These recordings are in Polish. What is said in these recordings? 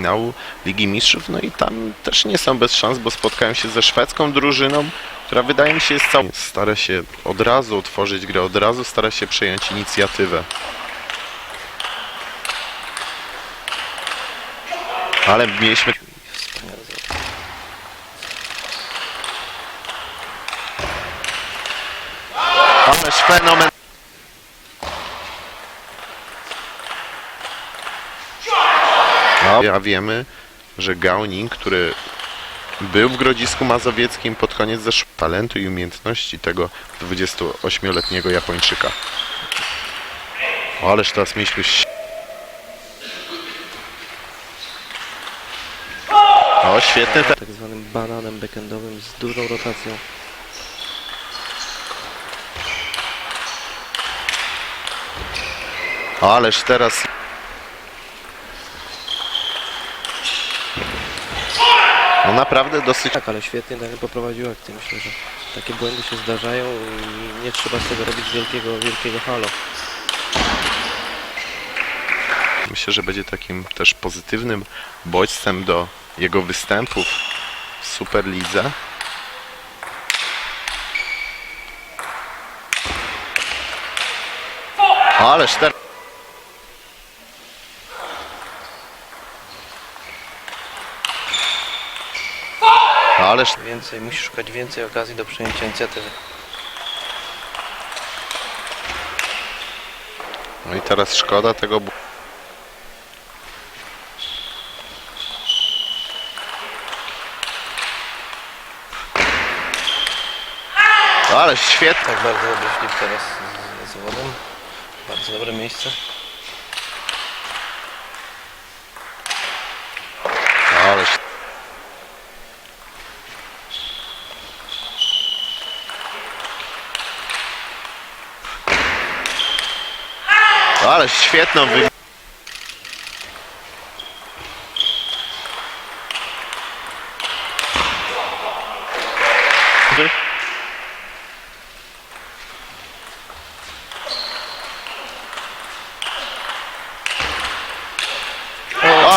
finału Ligi Mistrzów, no i tam też nie są bez szans, bo spotkają się ze szwedzką drużyną, która wydaje mi się jest całą... Stara się od razu otworzyć grę, od razu stara się przejąć inicjatywę. Ale mieliśmy. Ależ fenomen. Ja wiemy, że Gauning, który był w Grodzisku Mazowieckim pod koniec zeszłego talentu i umiejętności tego 28-letniego Japończyka. O, ależ teraz mieliśmy... ś- O, świetny te... Tak zwanym bananem backendowym z dużą rotacją. O, ależ teraz... No naprawdę dosyć... Tak, ale świetnie Daniel poprowadził akcję. Myślę, że takie błędy się zdarzają i nie trzeba z tego robić wielkiego, wielkiego halo. Myślę, że będzie takim też pozytywnym bodźcem do jego występów w Superlidze. Ależ teraz... Ależ Więcej, musisz szukać więcej okazji do przejęcia inicjatywy. No i teraz szkoda tego. bu- Ale świetnie. Tak, bardzo dobry flip teraz z, z wodem. Bardzo dobre miejsce. Ale Ale świetną wy...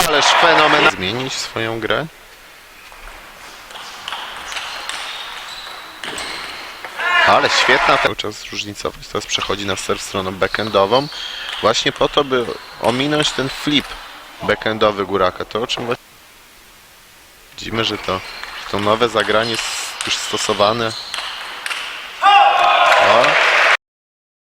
Ależ fenomenalnie. Zmienić swoją grę? Ale świetna cały czas różnicowość. Teraz przechodzi na serw stroną backendową. Właśnie po to, by ominąć ten flip backendowy Góraka. To o czym widzimy, że to, to nowe zagranie jest już stosowane